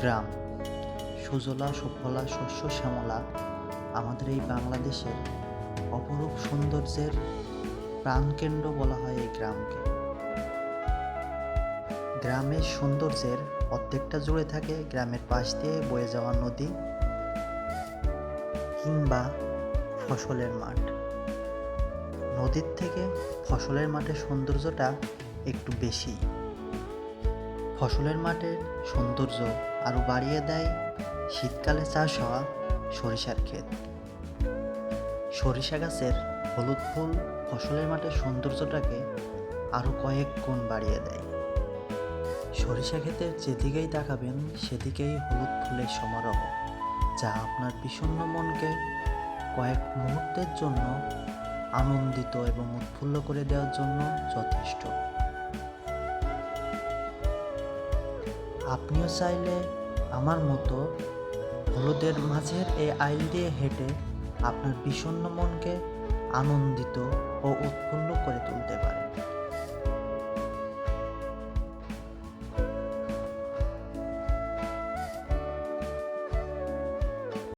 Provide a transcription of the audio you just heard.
গ্রাম। সুজলা, সুফলা, শস্য, শ্যামলা আমাদের এই বাংলাদেশের অপরূপ সৌন্দর্যের প্রাণকেন্দ্র বলা হয় এই গ্রামকে। গ্রামের সৌন্দর্যের অর্ধেকটা জুড়ে থাকে গ্রামের পাশ দিয়ে বয়ে যাওয়া নদী কিংবা ফসলের মাঠ। নদীর থেকে ফসলের মাঠের সৌন্দর্যটা একটু বেশি। ফসলের মাঠের সৌন্দর্য আরও বাড়িয়ে দেয় শীতকালে চাষ হওয়া সরিষার ক্ষেত। সরিষা গাছের হলুদ ফুল ফসলের মাঠের সৌন্দর্যটাকে আরও কয়েক গুণ বাড়িয়ে দেয়। সরিষা ক্ষেতের যেদিকেই তাকাবেন, সেদিকেই হলুদ ফুলের সমারোহ, যা আপনার বিষণ্ণ মনকে কয়েক মুহূর্তের জন্য আনন্দিত এবং উৎফুল্ল করে দেওয়ার জন্য যথেষ্ট। আপনিও চাইলে আমার মতো হলুদের মাঝের এই আইল দিয়ে হেঁটে আপনার বিষণ্ন মনকে আনন্দিত ও উৎফুল্ল করে তুলতে পারেন।